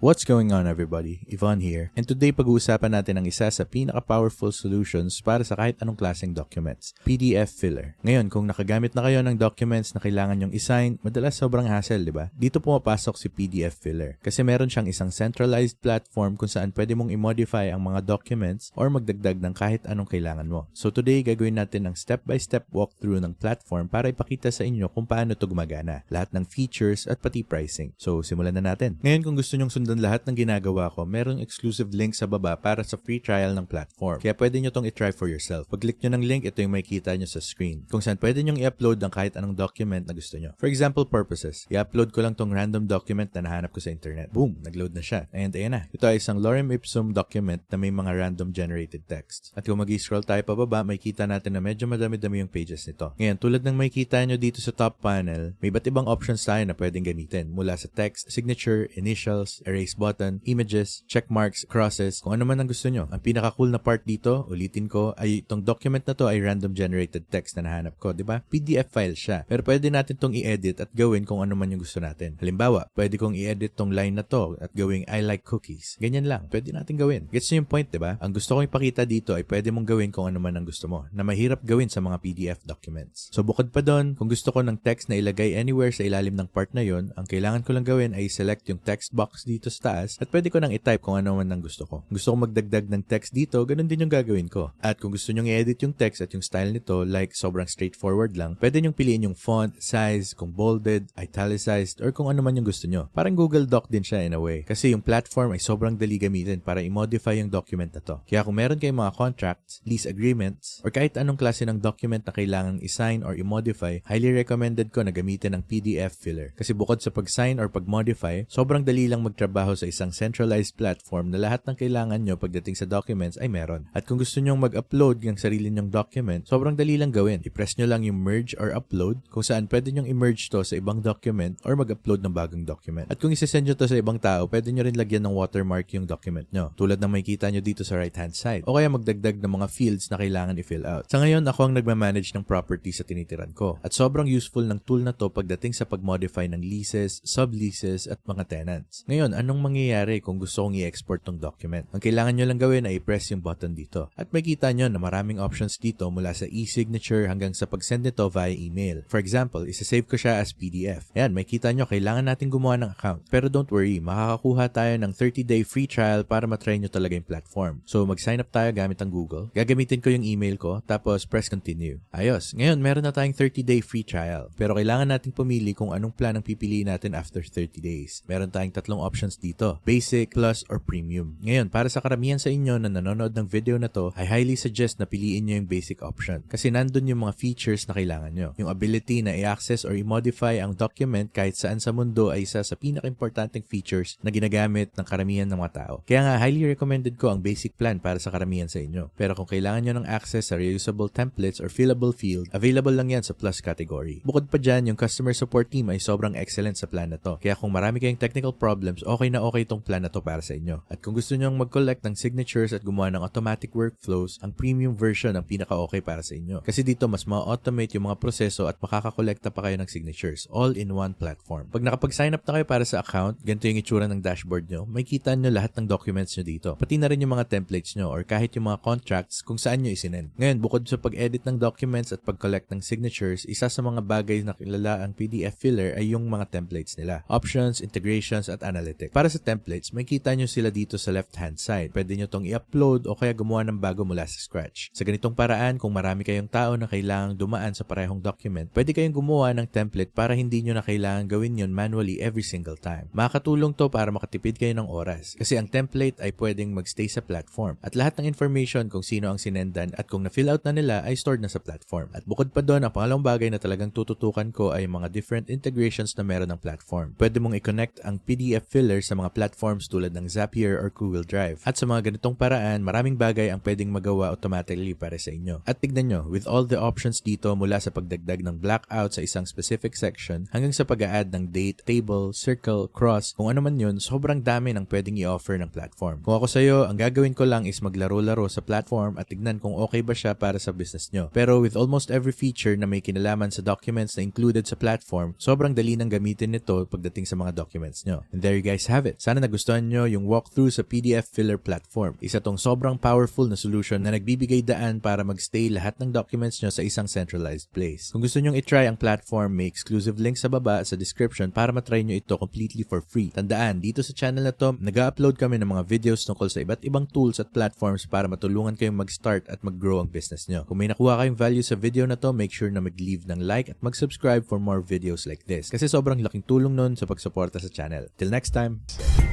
What's going on everybody? Yvonne here. And today pag-uusapan natin ang isa sa pinaka-powerful solutions para sa kahit anong klaseng documents, PDF filler. Ngayon, kung nakagamit na kayo ng documents na kailangan nyong isign, madalas sobrang hassle, di ba? Dito pumapasok si PDF filler. Kasi meron siyang isang centralized platform kung saan pwede mong i-modify ang mga documents or magdagdag ng kahit anong kailangan mo. So today, gagawin natin ang step-by-step walkthrough ng platform para ipakita sa inyo kung paano ito gumagana. Lahat ng features at pati pricing. So simulan na natin. Ngayon, kung gusto nyong sundan lahat ng ginagawa ko, merong exclusive link sa baba para sa free trial ng platform. Kaya pwede nyo tong i-try for yourself. Pag-click nyo ng link, ito yung makikita nyo sa screen. Kung saan pwede nyong i-upload ng kahit anong document na gusto nyo. For example purposes, i-upload ko lang tong random document na nahanap ko sa internet. Boom! Nag-load na siya. And ayan na. Ito ay isang lorem ipsum document na may mga random generated text. At kung mag-scroll tayo pababa, makikita natin na medyo madami-dami yung pages nito. Ngayon, tulad ng makikita nyo dito sa top panel, may iba't ibang options tayo na pwedeng gamitin. Mula sa text, signature, initials, erase button, images, check marks, crosses, kung ano man ang gusto nyo. Ang pinaka-cool na part dito, ulitin ko, ay itong document na to ay random generated text na nahanap ko, di ba? PDF file siya. Pero pwede natin tong i-edit at gawin kung ano man yung gusto natin. Halimbawa, pwede kong i-edit tong line na to at gawing I like cookies. Ganyan lang. Pwede natin gawin. Gets nyo yung point, di ba? Ang gusto kong ipakita dito ay pwede mong gawin kung ano man ang gusto mo na mahirap gawin sa mga PDF documents. So bukod pa doon, kung gusto ko ng text na ilagay anywhere sa ilalim ng part na yon, ang kailangan ko lang gawin ay select yung text box dito sa taas at pwede ko nang i-type kung ano man ang gusto ko. Gusto ko magdagdag ng text dito, ganun din yung gagawin ko. At kung gusto nyong i-edit yung text at yung style nito, like sobrang straightforward lang, pwede nyong piliin yung font, size, kung bolded, italicized, or kung ano man yung gusto nyo. Parang Google Doc din siya in a way. Kasi yung platform ay sobrang dali gamitin para i-modify yung document na to. Kaya kung meron kayong mga contracts, lease agreements, or kahit anong klase ng document na kailangang i-sign or i-modify, highly recommended ko na gamitin ang PDF filler. Kasi bukod sa pag-sign or pag-modify, sobrang dali lang magtrabaho sa isang centralized platform na lahat ng kailangan nyo pagdating sa documents ay meron. At kung gusto nyong mag-upload ng sarili nyong document, sobrang dali lang gawin. I-press nyo lang yung merge or upload kung saan pwede nyong i-merge to sa ibang document or mag-upload ng bagong document. At kung isesend nyo to sa ibang tao, pwede nyo rin lagyan ng watermark yung document nyo. Tulad ng makikita nyo dito sa right hand side. O kaya magdagdag ng mga fields na kailangan i-fill out. Sa ngayon, ako ang nagmamanage ng property sa tinitiran ko. At sobrang useful ng tool na to pagdating sa pag-modify ng leases, subleases, at mga tenants. Ngayon, anong mangyayari kung gusto kong i-export tong document? Ang kailangan nyo lang gawin ay i-press yung button dito. At makikita nyo na maraming options dito mula sa e-signature hanggang sa pag-send nito via email. For example, isa-save ko siya as PDF. Ayan, makikita nyo, kailangan natin gumawa ng account. Pero don't worry, makakakuha tayo ng 30-day free trial para matry nyo talaga yung platform. So, mag-sign up tayo gamit ang Google. Gagamitin ko yung email ko, tapos press continue. Ayos. Ngayon, meron na tayong 30-day free trial. Pero kailangan nating pumili kung anong plan ang pipiliin natin after 30 days. Meron tayong tatlong options dito. Basic, Plus, or Premium. Ngayon, para sa karamihan sa inyo na nanonood ng video na to, I highly suggest na piliin nyo yung basic option. Kasi nandun yung mga features na kailangan nyo. Yung ability na i-access or i-modify ang document kahit saan sa mundo ay isa sa pinaka-importanting features na ginagamit ng karamihan ng mga tao. Kaya nga, highly recommended ko ang basic plan para sa karamihan sa inyo. Pero kung kailangan nyo ng access sa reusable templates or fillable field, available lang yan sa Plus category. Bukod pa dyan, yung customer support team ay sobrang excellent sa plan na to. Kaya kung marami kayong technical problems, okay na okay itong plan na to para sa inyo. At kung gusto nyo mag-collect ng signatures at gumawa ng automatic workflows, ang premium version ang pinaka-okay para sa inyo. Kasi dito, mas ma-automate yung mga proseso at makakakolekta pa kayo ng signatures, all in one platform. Pag nakapag-sign up na kayo para sa account, ganito yung itsura ng dashboard nyo, may kita nyo lahat ng documents nyo dito. Pati na rin yung mga templates nyo or kahit yung mga contracts kung saan nyo isinend. Ngayon, bukod sa pag-edit ng documents at pag-collect ng signatures, isa sa mga bagay na kilala ang PDF filler ay yung mga templates nila. Options, integrations, at analytics. Para sa templates, may kita nyo sila dito sa left-hand side. Pwede nyo tong i-upload o kaya gumawa ng bago mula sa scratch. Sa ganitong paraan, kung marami kayong tao na kailangang dumaan sa parehong document, pwede kayong gumawa ng template para hindi nyo na kailangan gawin yon manually every single time. Makakatulong to para makatipid kayo ng oras. Kasi ang template ay pwedeng magstay sa platform. At lahat ng information kung sino ang sinendan at kung na-fill out na nila ay stored na sa platform. At bukod pa doon, ang pangalawang bagay na talagang tututukan ko ay mga different integrations na meron ng platform. Pwede mong i-connect ang PDF filler sa mga platforms tulad ng Zapier or Google Drive. At sa mga ganitong paraan, maraming bagay ang pwedeng magawa automatically para sa inyo. At tignan nyo, with all the options dito mula sa pagdagdag ng blackout sa isang specific section hanggang sa pag-add ng date, table, circle, cross, kung ano man yun, sobrang dami ng pwedeng i-offer ng platform. Kung ako sa'yo, ang gagawin ko lang is maglaro-laro sa platform at tignan kung okay ba siya para sa business nyo. Pero with almost every feature na may kinalaman sa documents na included sa platform, sobrang dali nang gamitin nito pagdating sa mga documents nyo. And there you guys have it. Sana nagustuhan nyo yung walkthrough sa PDF Filler platform. Isa tong sobrang powerful na solution na nagbibigay daan para magstay lahat ng documents nyo sa isang centralized place. Kung gusto nyo itry ang platform, may exclusive link sa baba sa description para matry nyo ito completely for free. Tandaan, dito sa channel na to, nag-upload kami ng mga videos tungkol sa iba't ibang tools at platforms para matulungan kayong mag-start at mag-grow ang business nyo. Kung may nakuha kayong value sa video na to, make sure na mag-leave ng like at mag-subscribe for more videos like this. Kasi sobrang laking tulong nun sa pagsuporta sa channel. Till next time! Bye.